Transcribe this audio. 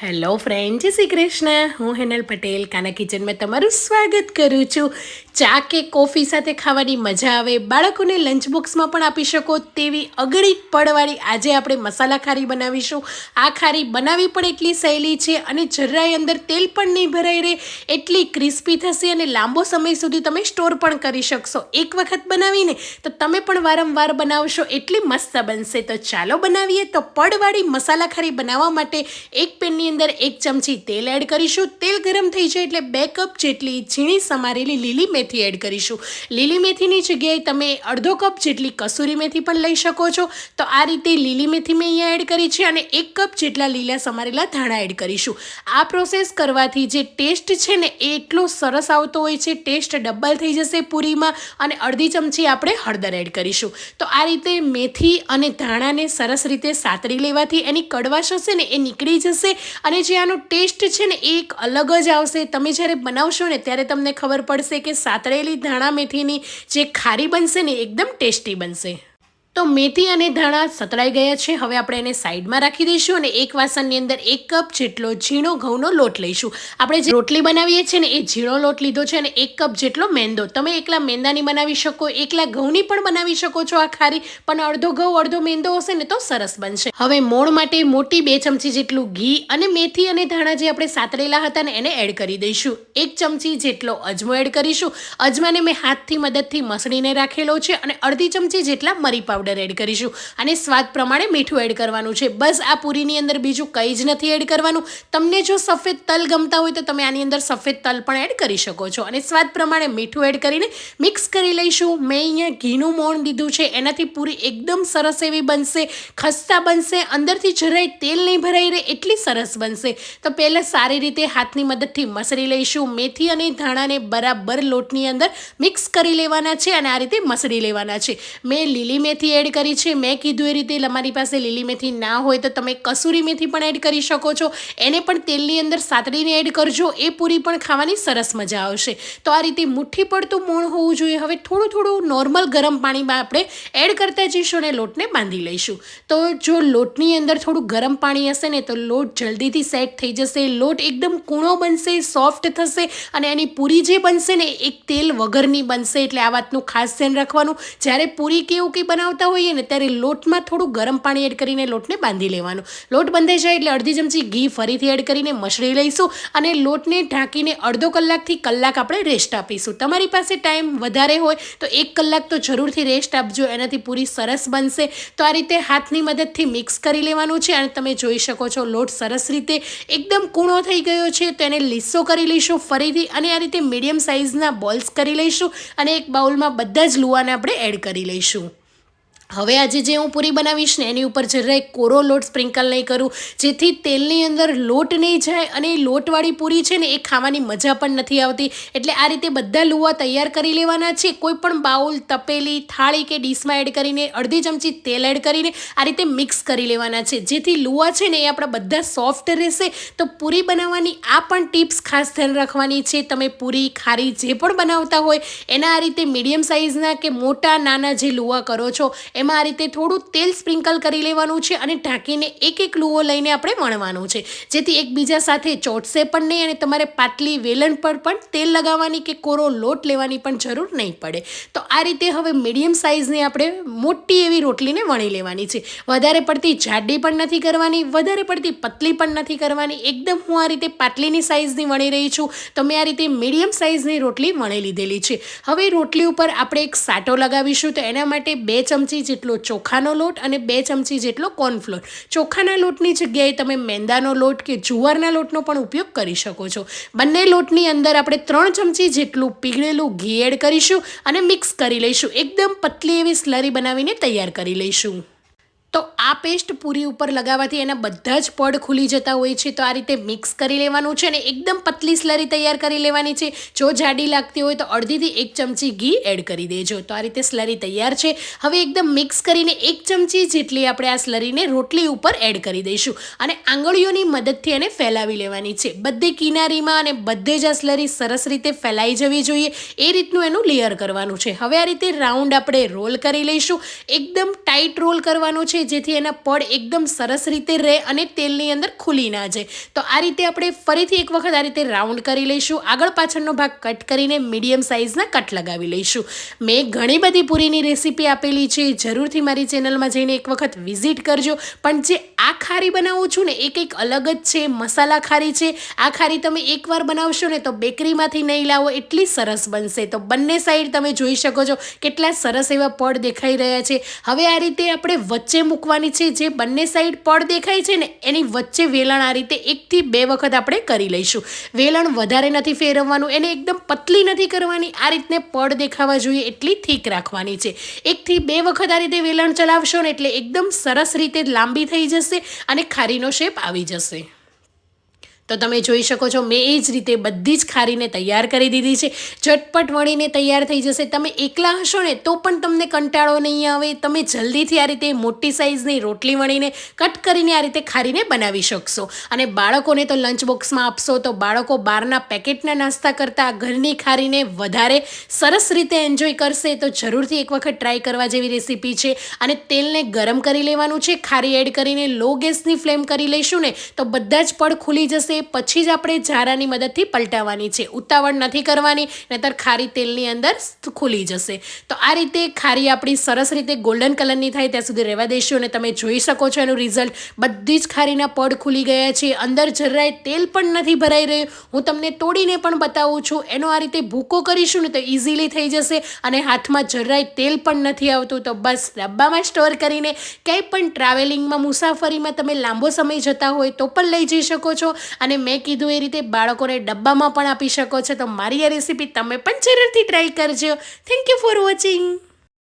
Hello friend જય શ્રી કૃષ્ણ. હું હેનલ પટેલ, કાના કિચનમાં તમારું સ્વાગત કરું છું. ચા કે કોફી સાથે ખાવાની મજા આવે, બાળકોને લંચ બોક્સમાં પણ આપી શકો તેવી અગળી પડવાળી આજે આપણે મસાલા ખારી બનાવીશું. આ ખારી બનાવી પણ એટલી સહેલી છે અને જરાય અંદર તેલ પણ નહીં ભરાઈ રહે. એટલી ક્રિસ્પી થશે અને લાંબો સમય સુધી તમે સ્ટોર પણ કરી શકશો. એક વખત બનાવીને તો તમે પણ વારંવાર બનાવશો. એટલી મસ્ત બનશે. તો ચાલો બનાવીએ તો પડવાળી મસાલા ખારી બનાવવા માટે એક પેનની અંદર એક ચમચી તેલ એડ કરીશું. તેલ ગરમ થઈ જાય એટલે બે કપ જેટલી ઝીણી સમારેલી લીલી મેથી એડ કરીશું. લીલી મેથીની જગ્યાએ તમે અડધો કપ જેટલી કસૂરી મેથી પણ લઈ શકો છો. તો આ રીતે લીલી મેથી મેં અહીંયા એડ કરી છે અને એક કપ જેટલા લીલા સમારેલા ધાણા એડ કરીશું. આ પ્રોસેસ કરવાથી જે ટેસ્ટ છે ને એ એટલો સરસ આવતો હોય છે. ટેસ્ટ ડબલ થઈ જશે પૂરીમાં અને અડધી ચમચી આપણે હળદર એડ કરીશું. તો આ રીતે મેથી અને ધાણાને સરસ રીતે સાતરી લેવાથી એની કડવાશ હશે ને એ નીકળી જશે. અને જે આનો ટેસ્ટ છે ને, એ એક અલગ જ આવશે. તમે જ્યારે બનાવશો ને, ત્યારે તમને ખબર પડશે કે સાતળેલી ધાણા મેથીની જે ખારી બનશે ને એકદમ ટેસ્ટી બનશે. તો મેથી અને ધાણા સતળાઈ ગયા છે. હવે આપણે એને સાઈડમાં રાખી દઈશું અને એક વાસણની અંદર એક કપ જેટલો ઝીણો ઘઉંનો લોટ લઈશું. આપણે જે રોટલી બનાવીએ છીએ ને એ ઝીણો લોટ લીધો છે અને એક કપ જેટલો મેંદો. તમે એકલા મેંદાની બનાવી શકો, એકલા ઘઉંની પણ બનાવી શકો છો આ ખારી, પણ અડધો ઘઉં, અડધો મેંદો હશે ને તો સરસ બનશે. હવે મોણ માટે મોટી બે ચમચી જેટલું ઘી અને મેથી અને ધાણા જે આપણે સાતરેલા હતા ને એને એડ કરી દઈશું. એક ચમચી જેટલો અજમો એડ કરીશું. અજમાને મેં હાથથી મદદથી મસળીને રાખેલો છે અને અડધી ચમચી જેટલા મરી પાવડર પાવડર એડ કરીશું. અને સ્વાદ પ્રમાણે મીઠું એડ કરવાનું છે. બસ આ પૂરીની અંદર બીજું કંઈ જ નથી એડ કરવાનું. તમને જો સફેદ તલ ગમતા હોય તો તમે આની અંદર સફેદ તલ પણ એડ કરી શકો છો. અને સ્વાદ પ્રમાણે મીઠું એડ કરીને મિક્સ કરી લઈશું. મેં અહીંયા ઘીનું મોણ દીધું છે. એનાથી પૂરી એકદમ સરસ એવી બનશે. ખસ્તા બનશે. અંદરથી જરાય તેલ નહીં ભરાઈ રહે એટલી સરસ બનશે. તો પહેલાં સારી રીતે હાથની મદદથી મસળી લઈશું. મેથી અને ધાણાને બરાબર લોટની અંદર મિક્સ કરી લેવાના છે અને આ રીતે મસળી લેવાના છે. મેં લીલી મેથી એડ કરી છે? મેં કીધું એ રીતે તમારી પાસે લીલી મેથી ના હોય તો તમે કસૂરી મેથી પણ એડ કરી શકો છો. એને પણ તેલની અંદર સાતડીને એડ કરજો. એ પૂરી પણ ખાવાની સરસ મજા આવશે. તો આ રીતે મુઠ્ઠી પડતું મોણ હોવું જોઈએ. હવે થોડું થોડું નોર્મલ ગરમ પાણીમાં આપણે એડ કરતા જઈશું અને લોટને બાંધી લઈશું. તો જો લોટની અંદર થોડું ગરમ પાણી હશે ને તો લોટ જલ્દીથી સેટ થઈ જશે. લોટ એકદમ કૂણો બનશે, સોફ્ટ થશે અને એની પૂરી જે બનશે ને, એક તેલ વગરની બનશે. એટલે આ વાતનું ખાસ ધ્યાન રાખવાનું. જ્યારે પૂરી કેવું કંઈ બનાવતા હોઈએ ને ત્યારે લોટમાં થોડું ગરમ પાણી એડ કરીને લોટને બાંધી લેવાનો. લોટ બંધાઈ જાય એટલે અડધી ચમચી ઘી ફરીથી એડ કરીને મસળી લઈશું અને લોટને ઢાંકીને અડધો કલાકથી કલાક આપણે રેસ્ટ આપીશું. તમારી પાસે ટાઈમ વધારે હોય તો એક કલાક તો જરૂરથી રેસ્ટ આપજો, એનાથી પૂરી સરસ બનશે. તો આ રીતે હાથની મદદથી મિક્સ કરી લેવાનું છે અને તમે જોઈ શકો છો લોટ સરસ રીતે એકદમ કૂણો થઈ ગયો છે. તો એને લીસો કરી લઈશું ફરીથી અને આ રીતે મીડિયમ સાઇઝના બોલ્સ કરી લઈશું અને એક બાઉલમાં બધા જ લુવાને આપણે એડ કરી લઈશું. હવે આજે જે હું પૂરી બનાવીશ ને એની ઉપર જરાય કોરો લોટ સ્પ્રિંકલ નહીં કરું, જેથી તેલની અંદર લોટ નહીં જાય અને લોટવાળી પૂરી છે ને એ ખાવાની મજા પણ નથી આવતી. એટલે આ રીતે બધા લુવા તૈયાર કરી લેવાના છે. કોઈ પણ બાઉલ, તપેલી, થાળી કે ડીશમાં એડ કરીને, અડધી ચમચી તેલ એડ કરીને આ રીતે મિક્સ કરી લેવાના છે. જેથી લુવા છે ને એ આપણા બધા સોફ્ટ રહેશે. તો પૂરી બનાવવાની આ પણ ટિપ્સ ખાસ ધ્યાન રાખવાની છે. તમે પૂરી, ખારી જે પણ બનાવતા હોય, એના આ રીતે મીડિયમ સાઇઝના કે મોટા, નાના જે લુવા કરો છો એમાં આ રીતે થોડું તેલ સ્પ્રિંકલ કરી લેવાનું છે અને ઢાંકીને એક એક લૂવો લઈને આપણે વણવાનું છે. જેથી એકબીજા સાથે ચોટશે પણ નહીં અને તમારે પાટલી વેલણ પર પણ તેલ લગાવવાની કે કોરો લોટ લેવાની પણ જરૂર નહીં પડે. તો આ રીતે હવે મીડિયમ સાઇઝની આપણે મોટી એવી રોટલીને વણી લેવાની છે. વધારે પડતી જાડી પણ નથી કરવાની, વધારે પડતી પતલી પણ નથી કરવાની. એકદમ હું આ રીતે પાટલીની સાઇઝની વણી રહી છું. તો મેં આ રીતે મીડિયમ સાઇઝની રોટલી વણી લીધેલી છે. હવે રોટલી ઉપર આપણે એક સાટો લગાવીશું તો એના માટે બે ચમચી જેટલો ચોખાનો લોટ અને બે ચમચી જેટલો કોર્નફ્લોર. ચોખાના લોટની જગ્યાએ તમે મેંદાનો લોટ કે જુવારના લોટનો પણ ઉપયોગ કરી શકો છો. બંને લોટની અંદર આપણે ત્રણ ચમચી જેટલું પીગળેલું ઘી એડ કરીશું અને મિક્સ કરી લઈશું. એકદમ પતલી એવી સ્લરી બનાવીને તૈયાર કરી લઈશું. તો આ પેસ્ટ પૂરી ઉપર લગાવવાથી એના બધા જ પડ ખુલી જતા હોય છે. તો આ રીતે મિક્સ કરી લેવાનું છે અને એકદમ પતલી સ્લરી તૈયાર કરી લેવાની છે. જો જાડી લાગતી હોય તો અડધીથી એક ચમચી ઘી એડ કરી દેજો. તો આ રીતે સ્લરી તૈયાર છે. હવે એકદમ મિક્સ કરીને એક ચમચી જેટલી આપણે આ સ્લરીને રોટલી ઉપર એડ કરી દઈશું. અને આંગળીઓની મદદથી એને ફેલાવી લેવાની છે. બધે કિનારીમાં અને બધે જ આ સ્લરી સરસ રીતે ફેલાઈ જવી જોઈએ. એ રીતનું એનું લેયર કરવાનું છે. હવે આ રીતે રાઉન્ડ આપણે રોલ કરી લઈશું. એકદમ ટાઈટ રોલ કરવાનું છે. છે, જેથી એના પડ એકદમ સરસ રીતે રહે અને તેલની અંદર ખુલી ના જાય. તો આ રીતે આપણે ફરીથી એક વખત આ રીતે રાઉન્ડ કરી લઈશું. આગળ પાછળનો ભાગ કટ કરીને મીડિયમ સાઇઝના કટ લગાવી લઈશું. મેં ઘણી બધી પૂરીની રેસીપી આપેલી છે. જરૂરથી મારી ચેનલમાં જઈને એક વખત વિઝિટ કરજો. પણ જે આ ખારી બનાવું છું ને, એ કંઈક અલગ જ છે, મસાલા ખારી છે. આ ખારી તમે એકવાર બનાવશો ને, તો બેકરીમાંથી નહીં લાવો, એટલી સરસ બનશે. તો બંને સાઈડ તમે જોઈ શકો છો, કેટલા સરસ એવા પડ દેખાઈ રહ્યા છે. હવે આ રીતે આપણે વચ્ચે મૂકવાની છે, જે બંને સાઈડ પડ દેખાય છે ને, એની વચ્ચે વેલણ આ રીતે એકથી બે વખત આપણે કરી લઈશું. વેલણ વધારે નથી ફેરવવાનું, એને એકદમ પતલી નથી કરવાની, આ રીતને પડ દેખાવા જોઈએ એટલી થીક રાખવાની છે. એકથી બે વખત આ રીતે વેલણ ચલાવશો ને એટલે એકદમ સરસ રીતે લાંબી થઈ જશે અને ખારીનો શેપ આવી જશે. તો તમે જોઈ શકો છો, મેં એ જ રીતે બધી જ ખારીને તૈયાર કરી દીધી છે. ઝટપટ વળીને તૈયાર થઈ જશે. તમે એકલા હશો ને, તો પણ તમને કંટાળો નહીં આવે. તમે જલ્દીથી આ રીતે મોટી સાઇઝની રોટલી વણીને, કટ કરીને આ રીતે ખારીને બનાવી શકશો. અને બાળકોને તો લંચ બોક્સમાં આપશો તો બાળકો બહારના પેકેટના નાસ્તા કરતાં, ઘરની ખારીને વધારે સરસ રીતે એન્જોય કરશે. તો જરૂરથી એક વખત ટ્રાય કરવા જેવી રેસીપી છે. અને તેલને ગરમ કરી લેવાનું છે. ખારી એડ કરીને લો ગેસની ફ્લેમ કરી લઈશું ને, તો બધા જ પડ ખુલી જશે. પછી જ આપણે ઝારાની મદદથી પલટાવવાની છે. ઉતાવળ નથી કરવાની, નહીતર ખારી તેલની અંદર ખુલી જશે. તો આ રીતે ખારી આપણી સરસ રીતે ગોલ્ડન કલરની થાય, ત્યાં સુધી રહેવા દઈશું અને તમે જોઈ શકો છો એનું રિઝલ્ટ બધી જ ખારીના પડ ખુલી ગયા છે. અંદર જરાય તેલ પણ નથી ભરાઈ રહ્યું. હું તમને તોડીને પણ બતાવું છું, એનો આ રીતે ભૂકો કરીશું ને તો ઇઝીલી થઈ જશે અને હાથમાં જરાય તેલ પણ નથી આવતું. તો બસ ડબ્બામાં સ્ટોર કરીને ક્યાંય પણ ટ્રાવેલિંગમાં મુસાફરીમાં તમે લાંબો સમય જતા હોય તો પણ લઈ જઈ શકો છો. અને મેં કીધું એ રીતે બાળકોને ડબ્બામાં પણ આપી શકો છો. તો મારી આ રેસીપી તમે પણ જરૂરથી ટ્રાય કરજો. Thank you for watching